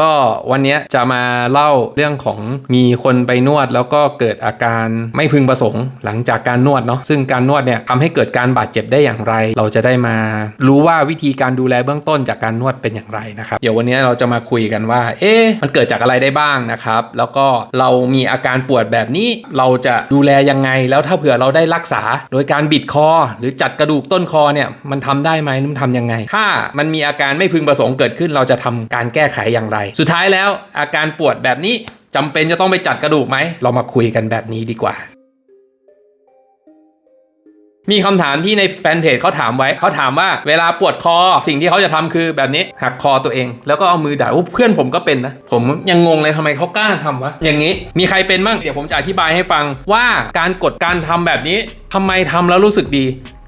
ก็วันนี้จะมาเล่าเรื่องของมีคนไปนวดแล้วก็เกิดอาการไม่พึงประสงค์ หลังจากการนวดเนาะซึ่งการนวดเนี่ยทำให้เกิดการบาดเจ็บได้อย่างไร เราจะได้มารู้ว่าวิธีการดูแลเบื้องต้นจากการนวดเป็นอย่างไรนะครับเดี๋ยววันนี้เราจะมาคุยกันว่า เอ๊ะมันเกิดจากอะไรได้บ้างนะครับ แล้วก็เรามีอาการปวดแบบนี้เราจะดูแลยังไงแล้วถ้าเผื่อเราได้รักษา โดยการบิดคอ หรือจัดกระดูกต้นคอเนี่ยมันทำได้ไหมหรือมันทำยังไง ถ้ามันมีอาการไม่พึงประสงค์เกิดขึ้นเราจะทำการแก้ไขอย่างไรสุดท้ายแล้วอาการปวดแบบนี้จำเป็นจะต้องไปจัดกระดูกไหม เรามาคุยกันแบบนี้ดีกว่า มีคำถามที่ในแฟนเพจเขาถามไว้ เขาถามว่าเวลาปวดคอ สิ่งที่เขาจะทำคือแบบนี้หักคอตัวเอง แล้วก็เอามือดัดโอ้เพื่อนผมก็เป็นนะ ผมยังงงเลยทำไมเขากล้าทำวะ อย่างนี้ มีใครเป็นบ้าง เดี๋ยวผมจะอธิบายให้ฟังว่าการกดการทำแบบนี้ทำไมทำแล้วรู้สึกดี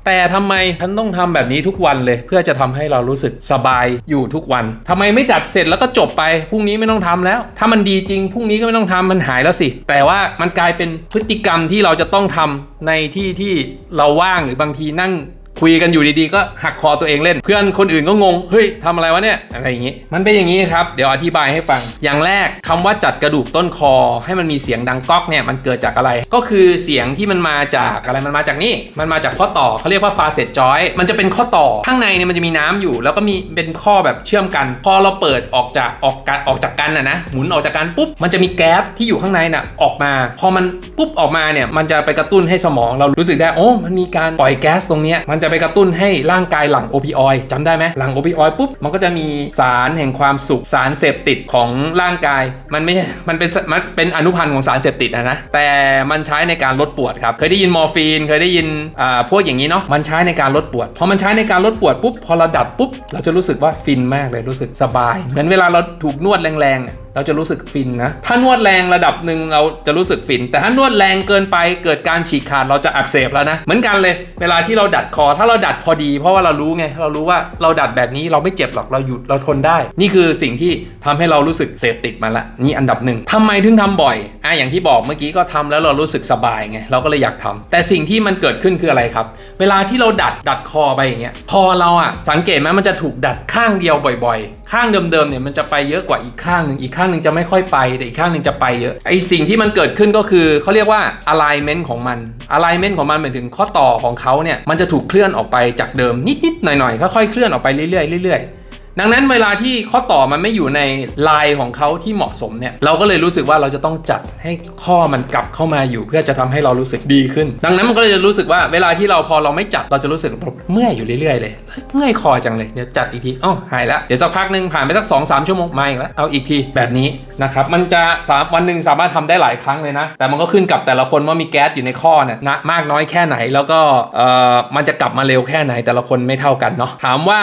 แต่ทำไมฉันต้องทำแบบนี้ทุกวันเลย เพื่อจะทำให้เรารู้สึกสบายอยู่ทุกวันทำไมไม่จัดเสร็จแล้วก็จบไปพรุ่งนี้ไม่ต้องทำแล้ว ถ้ามันดีจริงพรุ่งนี้ก็ไม่ต้องทำมันหายแล้วสิ แต่ว่ามันกลายเป็นพฤติกรรมที่เราจะต้องทำในที่ที่เราว่างหรือบางทีนั่ง คุยกันอยู่ดีๆ ก็หักคอตัวเองเล่น เพื่อนคนอื่นก็งง เฮ้ยทำอะไรวะเนี่ย อะไรอย่างงี้ มันเป็นอย่างนี้ครับ เดี๋ยวอธิบายให้ฟัง อย่างแรกคำว่าจัดกระดูกต้นคอ ให้มันมีเสียงดังก๊อกเนี่ยมันเกิดจากอะไร ก็คือเสียงที่มันมาจากอะไร มันมาจากนี่ มันมาจากข้อต่อเขาเรียกว่าฟาเซตจอย มันจะเป็นข้อต่อ ข้างในเนี่ยมันจะมีน้ำอยู่ แล้วก็มีเป็นข้อแบบเชื่อมกัน พอเราเปิดออกจากออกกันออกจากกันนะนะ หมุนออกจากกันปุ๊บ มันจะมีแก๊สที่อยู่ข้างในน่ะออกมา พอมันปุ๊บออกมาเนี่ย มันจะไปกระตุ้นให้สมองเรารู้สึกได้ โอ้ มันมีการปล่อยแก๊สตรงเนี้ยมันจะไปกระตุ้นให้ร่างกายหลั่งโอปิออยด์จำได้ไหมหลั่งโอปิออยด์ปุ๊บมันก็จะมีสารแห่งความสุขสารเสพติดของร่างกาย มันไม่มันเป็นสมันเป็นอนุพันธ์ของสารเสพติดนะนะแต่มันใช้ในการลดปวดครับเคยได้ยินมอร์ฟีนเคยได้ยินอ่าพวกอย่างนี้เนาะมันใช้ในการลดปวดพอมันใช้ในการลดปวดปุ๊บพอเราดัดปุ๊บเราจะรู้สึกว่าฟินมากเลยรู้สึกสบาย เหมือนเวลาเราถูกนวดแรงๆ เราจะรู้สึกฟินนะ ถ้านวดแรงระดับหนึ่งเราจะรู้สึกฟิน แต่ถ้านวดแรงเกินไปเกิดการฉีกขาดเราจะอักเสบแล้วนะ เหมือนกันเลย เวลาที่เราดัดคอ ถ้าเราดัดพอดี เพราะว่าเรารู้ไง เรารู้ว่าเราดัดแบบนี้เราไม่เจ็บหรอก เราหยุด เราทนได้ นี่คือสิ่งที่ทำให้เรารู้สึกเสพติดมาละ นี่อันดับหนึ่งทำไมถึงทำบ่อย อะอย่างที่บอกเมื่อกี้ก็ทำแล้วเรารู้สึกสบายไง เราก็เลยอยากทำแต่สิ่งที่มันเกิดขึ้นคืออะไรครับ เวลาที่เราดัดดัดคอไปอย่างเงี้ย คอเราอะสังเกตไหมมันจะถูกดัดข้างเดียวบ่อย ๆ ข้างเดิมๆเนี่ยมันจะไปเยอะกว่าอีกข้างหนึ่งอีกข้างหนึ่งจะไม่ค่อยไปแต่อีกข้างหนึ่งจะไปเยอะไอสิ่งที่มันเกิดขึ้นก็คือเขาเรียกว่า alignment ของมัน alignment ของมันหมายถึงข้อต่อของเขาเนี่ยมันจะถูกเคลื่อนออกไปจากเดิมนิดๆหน่อยๆค่อยๆเคลื่อนออกไปเรื่อยๆเรื่อยๆ ดังนั้นเวลาที่ข้อต่อมันไม่อยู่ในลายของเขาที่เหมาะสมเนี่ยเราก็เลยรู้สึกว่าเราจะต้องจัดให้ข้อมันกลับเข้ามาอยู่ เพื่อจะทำให้เรารู้สึกดีขึ้น ดังนั้นมันก็เลยจะรู้สึกว่าเวลาที่เราพอเราไม่จัดเราจะรู้สึกเมื่อยอยู่เรื่อยๆเลยเมื่อยคอจังเลยเดี๋ยวจัดอีกทีอ้าวหายแล้วเดี๋ยวสักพักหนึ่งผ่านไปสัก2อสชั่วโมงมาอีกแล้วเอาอีกทีแบบนี้นะครับมันจะสามวันหนึ่งสามารถทำได้หลายครั้งเลยนะ แต่มันก็ขึ้นกับแต่ละคนว่ามีแก๊สอยู่ในข้อเนี่ยนะมากน้อยแค่ไหนแล้วก็เอ่อมันจะกลับมาเร็วแค่ไหนแต่ละคนไม่เท่ากันเนาะถามว่า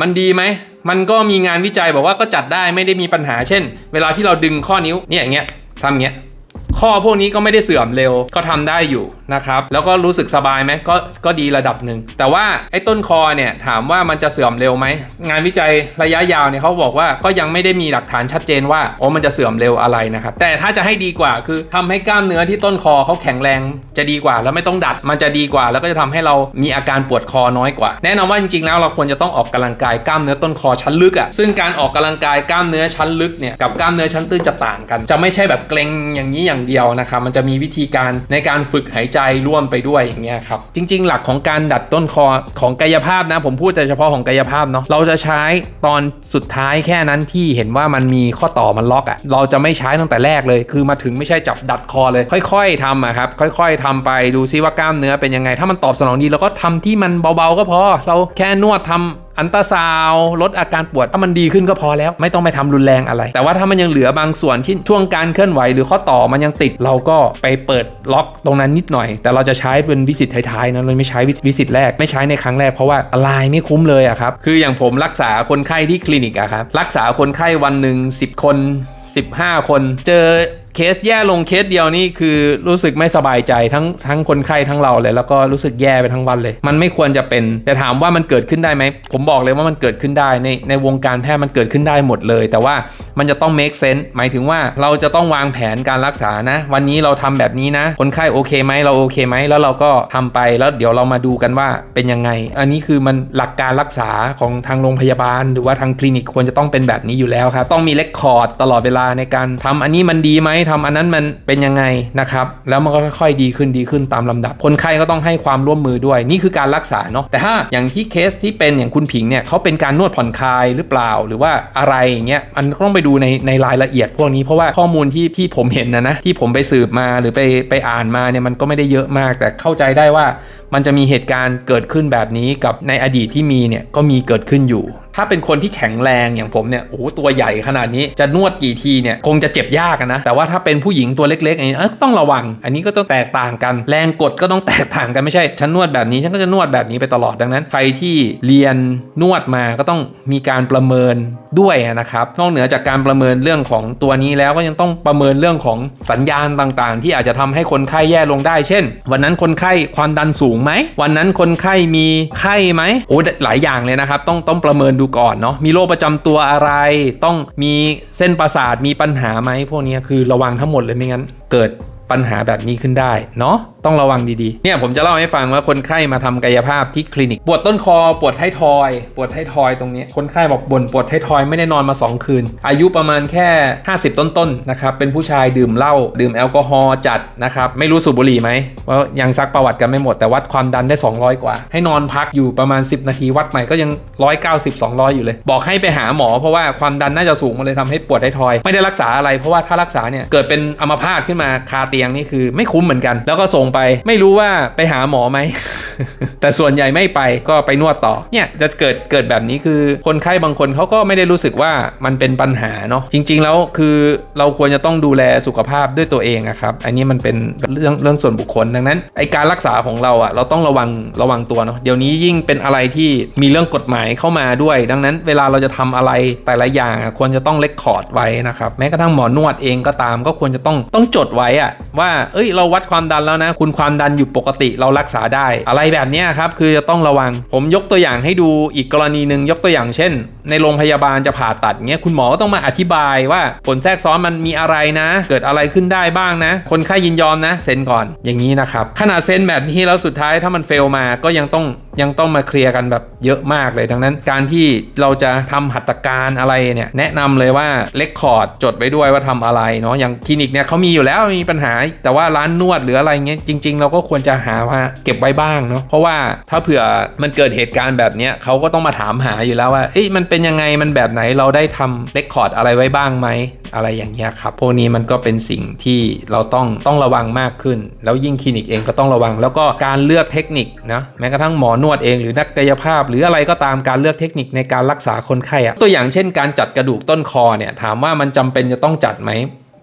มันดีไหม มันก็มีงานวิจัยบอกว่าก็จัดได้ไม่ได้มีปัญหาเช่น เวลาที่เราดึงข้อนิ้วเนี่ยอย่างเงี้ยทำเงี้ย ข้อพวกนี้ก็ไม่ได้เสื่อมเร็วก็ทำได้อยู่นะครับแล้วก็รู้สึกสบายไหมก็ก็ดีระดับหนึ่งแต่ว่าไอ้ต้นคอเนี่ยถามว่ามันจะเสื่อมเร็วไหมงานวิจัยระยะยาวเนี่ยเขาบอกว่าก็ยังไม่ได้มีหลักฐานชัดเจนว่าโอ้มันจะเสื่อมเร็วอะไรนะครับแต่ถ้าจะให้ดีกว่าคือทำให้กล้ามเนื้อที่ต้นคอเขาแข็งแรงจะดีกว่า แล้วไม่ต้องดัดมันจะดีกว่า แล้วก็จะทำให้เรามีอาการปวดคอน้อยกว่า แน่นอนว่าจริงๆแล้วเราควรจะต้องออกกำลังกายกล้ามเนื้อต้นคอชั้นลึกอะ่ะซึ่งการออกกำลังกายกล้ามเนื้อชั้นลึกเนี่ยกับกล้ามเนื้อชั้นตื้นจะต่างกัน จะไม่ใช่แบบเกร็งอย่างนี้อย่างเดียวนะครับมันจะมีวิธีการในการฝึกหายใจร่วมไปด้วยอย่างเงี้ยครับจริง ๆ หลักของการดัดต้นคอของกายภาพนะผมพูดแต่เฉพาะของกายภาพเนาะเราจะใช้ตอนสุดท้ายแค่นั้นที่เห็นว่ามันมีข้อต่อมันล็อกอะ่ะเราจะไม่ใช้ตั้งแต่แรกเลย คือมาถึงไม่ใช่จับดัดคอเลย ค่อยๆทำอะครับค่อย ๆทำไปดูซิว่ากล้ามเนื้อเป็นยังไง ถ้ามันตอบสนองดีเราก็ทำที่มันเบาๆก็พอ เราแค่นวดทำ อันตราซาวลดอาการปวดถ้ามันดีขึ้นก็พอแล้ว ไม่ต้องไปทำรุนแรงอะไร แต่ว่าถ้ามันยังเหลือบางส่วนที่ช่วงการเคลื่อนไหวหรือข้อต่อมันยังติดเราก็ไปเปิดล็อกตรงนั้นนิดหน่อย แต่เราจะใช้เป็นวิสิตท้ายๆนะเราไม่ใช้วิสิตแรกไม่ใช้ในครั้งแรกเพราะว่าอะไรไม่คุ้มเลยอะครับคืออย่างผมรักษาคนไข้ที่คลินิกอะครับรักษาคนไข้วันหนึ่ง10 คน 15 คนเจอ เคสแย่ลงเคสเดียวนี่คือรู้สึกไม่สบายใจทั้งทั้งคนไข้ทั้งเราเลย แล้วก็รู้สึกแย่ไปทั้งวันเลย มันไม่ควรจะเป็น แต่ถามว่ามันเกิดขึ้นได้ไหม ผมบอกเลยว่ามันเกิดขึ้นได้ในในวงการแพทย์มันเกิดขึ้นได้หมดเลย แต่ว่ามันจะต้อง make sense หมายถึงว่าเราจะต้องวางแผนการรักษานะ วันนี้เราทำแบบนี้นะ คนไข้โอเคไหมเราโอเคไหมแล้วเราก็ทำไปแล้วเดี๋ยวเรามาดูกันว่าเป็นยังไง อันนี้คือมันหลักการรักษาของทางโรงพยาบาล หรือว่าทางคลินิกควรจะต้องเป็นแบบนี้อยู่แล้วครับต้องมีเลคคอร์ดตลอดเวลาในการทำอันนี้มันดีไหมทำอันนั้นมันเป็นยังไงนะครับ แล้วมันก็ค่อยๆดีขึ้นดีขึ้นตามลำดับ คนไข้ก็ต้องให้ความร่วมมือด้วย นี่คือการรักษาเนาะแต่ถ้าอย่างที่เคสที่เป็นอย่างคุณผิงเนี่ยเขาเป็นการนวดผ่อนคลายหรือเปล่าหรือว่าอะไรอย่างเงี้ยมันก็ต้องไปดูในในรายละเอียดพวกนี้เพราะว่าข้อมูลที่ที่ผมเห็นนะนะที่ผมไปสืบมาหรือไปไปอ่านมาเนี่ยมันก็ไม่ได้เยอะมาก แต่เข้าใจได้ว่ามันจะมีเหตุการณ์เกิดขึ้นแบบนี้กับในอดีตที่มีเนี่ยก็มีเกิดขึ้นอยู่ ถ้าเป็นคนที่แข็งแรงอย่างผมเนี่ยโอ้โหตัวใหญ่ขนาดนี้จะนวดกี่ทีเนี่ยคงจะเจ็บยากนะ แต่ว่าถ้าเป็นผู้หญิงตัวเล็กๆอันนี้ต้องระวัง อันนี้ก็ต้องแตกต่างกัน แรงกดก็ต้องแตกต่างกันไม่ใช่ฉันนวดแบบนี้ฉันก็จะนวดแบบนี้ไปตลอดดังนั้น ใครที่เรียนนวดมาก็ต้องมีการประเมินด้วยนะครับนอกเหนือจากการประเมินเรื่องของตัวนี้แล้วก็ยังต้องประเมินเรื่องของสัญญาณต่างๆ ที่อาจจะทำให้คนไข้แย่ลงได้ เช่น วันนั้นคนไข้ความดันสูงไหมวันนั้นคนไข้มีไข้ไหมโอ้หลายอย่างเลยนะครับ ต้องต้องประเมินดูก่อนเนาะมีโรคประจำตัวอะไร ต้องมีเส้นประสาทมีปัญหาไหมพวกนี้คือระวังทั้งหมดเลยไม่งั้นเกิดปัญหาแบบนี้ขึ้นได้เนาะ ต้องระวังดีๆ เนี่ยผมจะเล่าให้ฟังว่าคนไข้มาทำกายภาพที่คลินิก ปวดต้นคอ ปวดท้ายทอย ปวดท้ายทอยตรงนี้ คนไข้บอกบ่นปวดท้ายทอยไม่ได้นอนมา 2 คืน อายุประมาณแค่ 50 ต้นๆนะครับ เป็นผู้ชายดื่มเหล้าดื่มแอลกอฮอล์จัดนะครับ ไม่รู้สูบบุหรี่ไหมว่ายังซักประวัติกันไม่หมดแต่วัดความดันได้ 200 กว่า ให้นอนพักอยู่ประมาณ 10 นาทีวัดใหม่ก็ยัง 190 200 อยู่เลย บอกให้ไปหาหมอเพราะว่าความดันน่าจะสูงมาเลยทำให้ปวดท้ายทอย ไม่ได้รักษาอะไรเพราะว่าถ้ารักษาเนี่ยเกิดเป็นอัมพาตขึ้นมาคาเตียงนี่คือไม่คุ้มเหมือนกัน แล้วก็ส่งไป ไม่รู้ว่าไปหาหมอไหม แต่ส่วนใหญ่ไม่ไปก็ไปนวดต่อ เนี่ยจะเกิดเกิดแบบนี้คือคนไข้บางคนเขาก็ไม่ได้รู้สึกว่ามันเป็นปัญหาเนาะจริง ๆ แล้วคือเราควรจะต้องดูแลสุขภาพด้วยตัวเองอะครับ อันนี้มันเป็นเรื่องเรื่องส่วนบุคคลดังนั้นไอการรักษาของเราอะเราต้องระวังระวังตัวเนาะเดี๋ยวนี้ยิ่งเป็นอะไรที่มีเรื่องกฎหมายเข้ามาด้วย ดังนั้นเวลาเราจะทำอะไรแต่ละอย่างควรจะต้องเลคคอร์ดไว้นะครับแม้กระทั่งหมอนวดเองก็ตาม ก็ควรจะต้องต้องจดไว้อะว่าเอ้ยเราวัดความดันแล้วนะคุณความดันอยู่ปกติเรารักษาได้ อะไรแบบนี้ครับคือจะต้องระวัง ผมยกตัวอย่างให้ดูอีกกรณีหนึ่งยกตัวอย่างเช่น ในโรงพยาบาลจะผ่าตัดเงี้ยคุณหมอก็ต้องมาอธิบายว่าผลแทรกซ้อนมันมีอะไรนะ เกิดอะไรขึ้นได้บ้างนะ คนไข้ยินยอมนะเซ็นก่อนอย่างนี้นะครับขนาดเซ็นแบบนี้แล้วสุดท้ายถ้ามันเฟลมาก็ยังต้องยังต้องมาเคลียร์กันแบบเยอะมากเลย ดังนั้นการที่เราจะทำหัตถการอะไรเนี่ยแนะนำเลยว่าเลคคอร์ดจดไว้ด้วยว่าทำอะไรเนาะอย่างคลินิกเนี่ยเขามีอยู่แล้วมีปัญหา แต่ว่าร้านนวดหรืออะไรเงี้ยจริง ๆ เราก็ควรจะหาว่าเก็บไว้บ้างเนาะเพราะว่าถ้าเผื่อมันเกิดเหตุการณ์แบบนี้เขาก็ต้องมาถามหาอยู่แล้วว่าเอ๊ะมันเป็นยังไงมันแบบไหนเราได้ทำเลคคอร์ดอะไรไว้บ้างไหมอะไรอย่างเงี้ยครับพวกนี้มันก็เป็นสิ่งที่เราต้องต้องระวังมากขึ้น แล้วยิ่งคลินิกเองก็ต้องระวัง แล้วก็การเลือกเทคนิคนะแม้กระทั่งหมอนวดเองหรือนักกายภาพ หรืออะไรก็ตามการเลือกเทคนิคในการรักษาคนไข้อะตัวอย่างเช่น การจัดกระดูกต้นคอเนี่ยถามว่ามันจำเป็นจะต้องจัดไหม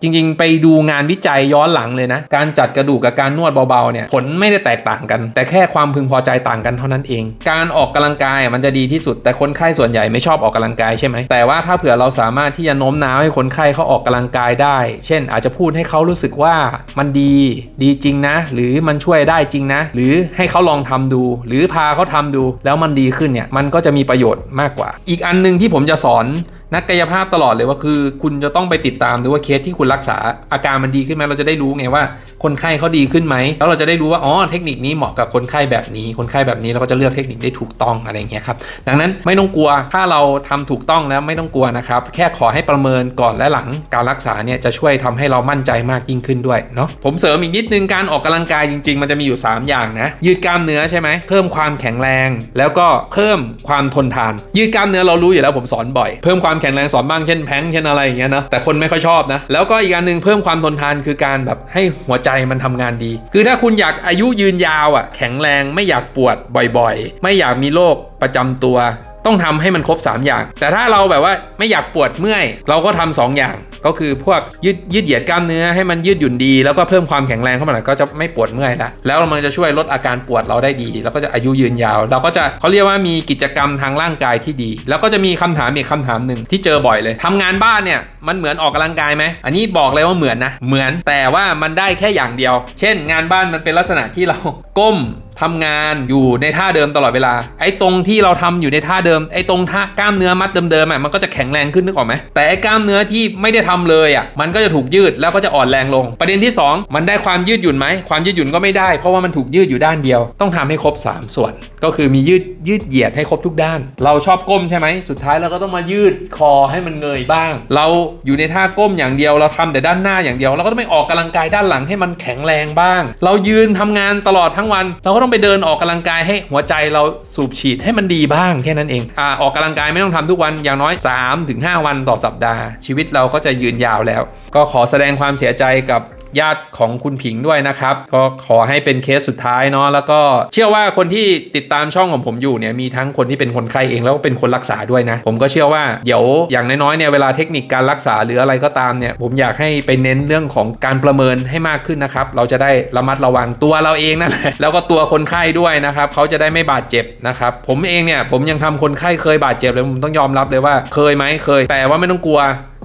จริงๆ ไปดูงานวิจัยย้อนหลังเลยนะ การจัดกระดูกกับการนวดเบาๆเนี่ยผลไม่ได้แตกต่างกัน แต่แค่ความพึงพอใจต่างกันเท่านั้นเอง การออกกำลังกายมันจะดีที่สุด แต่คนไข้ส่วนใหญ่ไม่ชอบออกกำลังกายใช่ไหมแต่ว่าถ้าเผื่อเราสามารถที่จะโน้มน้าวให้คนไข้เขาออกกำลังกายได้ เช่น อาจจะพูดให้เขารู้สึกว่ามันดีดีจริงนะ หรือมันช่วยได้จริงนะ หรือให้เขาลองทำดู หรือพาเขาทำดู แล้วมันดีขึ้นเนี่ยมันก็จะมีประโยชน์มากกว่า อีกอันหนึงที่ผมจะสอน นักกายภาพตลอดเลยว่าคือ คุณจะต้องไปติดตามดูว่าเคสที่คุณรักษาอาการมันดีขึ้นไหมเราจะได้รู้ไงว่า คนไข้เขาดีขึ้นไหมแล้วเราจะได้รู้ว่าอ๋อเทคนิคนี้เหมาะกับคนไข้แบบนี้ คนไข้แบบนี้เราก็จะเลือกเทคนิคได้ถูกต้องอะไรเงี้ยครับดังนั้นไม่ต้องกลัวถ้าเราทำถูกต้องแล้วไม่ต้องกลัวนะครับแค่ขอให้ประเมินก่อนและหลังการรักษาเนี่ยจะช่วยทำให้เรามั่นใจมากยิ่งขึ้นด้วยเนาะผมเสริมอีกนิดนึงการออกกำลังกายจริง ๆ มันจะมีอยู่ 3 อย่างนะยืดกล้ามเนื้อใช่ไหมเพิ่มความแข็งแรง แล้วก็เพิ่มความทนทาน ยืดกล้ามเนื้อเรารู้อยู่แล้วผมสอนบ่อย เพิ่มความแข็งแรงสอนบ้างเช่นแพงเช่นอะไรอย่างเงี้ยนะแต่คนไม่ค่อยชอบนะแล้วก็อีกอันหนึ่งเพิ่มความทนทานคือการแบบให้หัวใจมันทำงานดี คือถ้าคุณอยากอายุยืนยาวอะแข็งแรงไม่อยากปวดบ่อยๆ ไม่อยากมีโรคประจำตัว ต้องทำให้มันครบ 3 อย่าง แต่ถ้าเราแบบว่าไม่อยากปวดเมื่อย เราก็ทำสองอย่าง ก็คือพวกยืดยืดเหยียดกล้ามเนื้อให้มันยืดหยุ่นดี แล้วก็เพิ่มความแข็งแรงเข้ามาหน่อยก็จะไม่ปวดเมื่อยละแล้วมันจะช่วยลดอาการปวดเราได้ดี แล้วก็จะอายุยืนยาว เราก็จะเขาเรียกว่ามีกิจกรรมทางร่างกายที่ดี แล้วก็จะมีคำถามอีกคำถามหนึ่งที่เจอบ่อยเลยทำงานบ้านเนี่ยมันเหมือนออกกำลังกายไหมอันนี้บอกเลยว่าเหมือนนะเหมือนแต่ว่ามันได้แค่อย่างเดียว เช่น งานบ้านมันเป็นลักษณะที่เราก้ม ทำงานอยู่ในท่าเดิมตลอดเวลา ไอ้ตรงที่เราทำอยู่ในท่าเดิม ไอ้ตรงท่ากล้ามเนื้อมัดเดิมๆอะมันก็จะแข็งแรงขึ้นนึกออกไหมแต่ไอ้กล้ามเนื้อที่ไม่ได้ทำเลยอะมันก็จะถูกยืดแล้วก็จะอ่อนแรงลง ประเด็นที่ 2 มันได้ความยืดหยุ่นไหมความยืดหยุ่นก็ไม่ได้ เพราะว่ามันถูกยืดอยู่ด้านเดียว ต้องทำให้ครบ 3 ส่วน ก็คือมียืดยืดเหยียดให้ครบทุกด้าน เราชอบก้มใช่ไหมสุดท้ายเราก็ต้องมายืดคอให้มันเงยบ้าง เราอยู่ในท่าก้มอย่างเดียว เราทำแต่ด้านหน้าอย่างเดียว เราก็ต้องไปออกกำลังกายด้านหลังให้มันแข็งแรงบ้าง เรายืนทำงานตลอดทั้งวันเราก็ต้องไปเดินออกกำลังกายให้หัวใจเราสูบฉีดให้มันดีบ้างแค่นั้นเองอ่าออกกำลังกายไม่ต้องทำทุกวันอย่างน้อย 3-5 วันต่อสัปดาห์ ชีวิตเราก็จะยืนยาวแล้ว ก็ขอแสดงความเสียใจกับ ญาติของคุณผิงด้วยนะครับ ก็ขอให้เป็นเคสสุดท้ายเนาะแล้วก็เชื่อว่าคนที่ติดตามช่องของผมอยู่เนี่ยมีทั้งคนที่เป็นคนไข้เองแล้วก็เป็นคนรักษาด้วยนะ ผมก็เชื่อว่าเดี๋ยวอย่างน้อยๆเนี่ยเวลาเทคนิคการรักษาหรืออะไรก็ตามเนี่ยผมอยากให้ไปเน้นเรื่องของการประเมินให้มากขึ้นนะครับเราจะได้ระมัดระวังตัวเราเองนั่นแหละแล้วก็ตัวคนไข้ด้วยนะครับเขาจะได้ไม่บาดเจ็บนะครับผมเองเนี่ยผมยังทำคนไข้เคยบาดเจ็บเลยผมต้องยอมรับเลยว่าเคยไหมเคย แต่ว่าไม่ต้องกลัว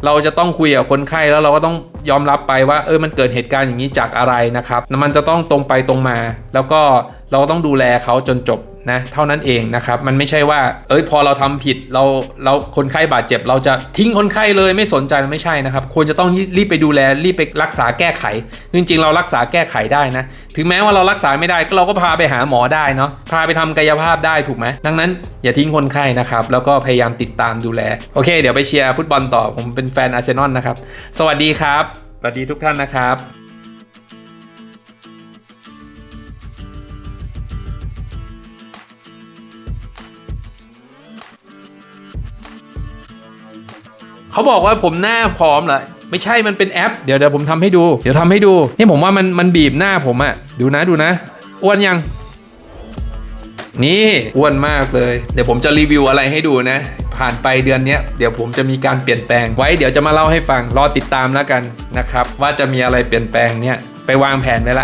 เราจะต้องคุยกับคนไข้แล้วเราก็ต้องยอมรับไปว่าเออมันเกิดเหตุการณ์อย่างนี้จากอะไรนะครับมันจะต้องตรงไปตรงมา แล้วก็เราต้องดูแลเขาจนจบ นะเท่านั้นเองนะครับมันไม่ใช่ว่า เอ้ยพอเราทำผิดเราเราคนไข้บาดเจ็บ เราจะทิ้งคนไข้เลยไม่สนใจไม่ใช่นะครับ ควรจะต้องรีบไปดูแลรีบไปรักษาแก้ไข จริงๆ เรารักษาแก้ไขได้นะ ถึงแม้ว่าเรารักษาไม่ได้ก็เราก็พาไปหาหมอได้เนาะพาไปทำกายภาพได้ถูกไหมดังนั้นอย่าทิ้งคนไข้นะครับ แล้วก็พยายามติดตามดูแล โอเค เดี๋ยวไปเชียร์ฟุตบอลต่อผมเป็นแฟนอาร์เซนอลนะครับ สวัสดีครับสวัสดีทุกท่านนะครับ เขาบอกว่าผมหน้าผอมเหรอไม่ใช่มันเป็นแอป เดี๋ยวเดี๋ยวผมทำให้ดู เดี๋ยวทำให้ดู นี่ผมว่ามันมันบีบหน้าผมอะดูนะดูนะอ้วนยัง นี่อ้วนมากเลย เดี๋ยวผมจะรีวิวอะไรให้ดูนะ ผ่านไปเดือนนี้เดี๋ยวผมจะมีการเปลี่ยนแปลงไว้เดี๋ยวจะมาเล่าให้ฟังรอติดตามแล้วกันนะครับ ว่าจะมีอะไรเปลี่ยนแปลงเนี่ยไปวางแผนไว้ละ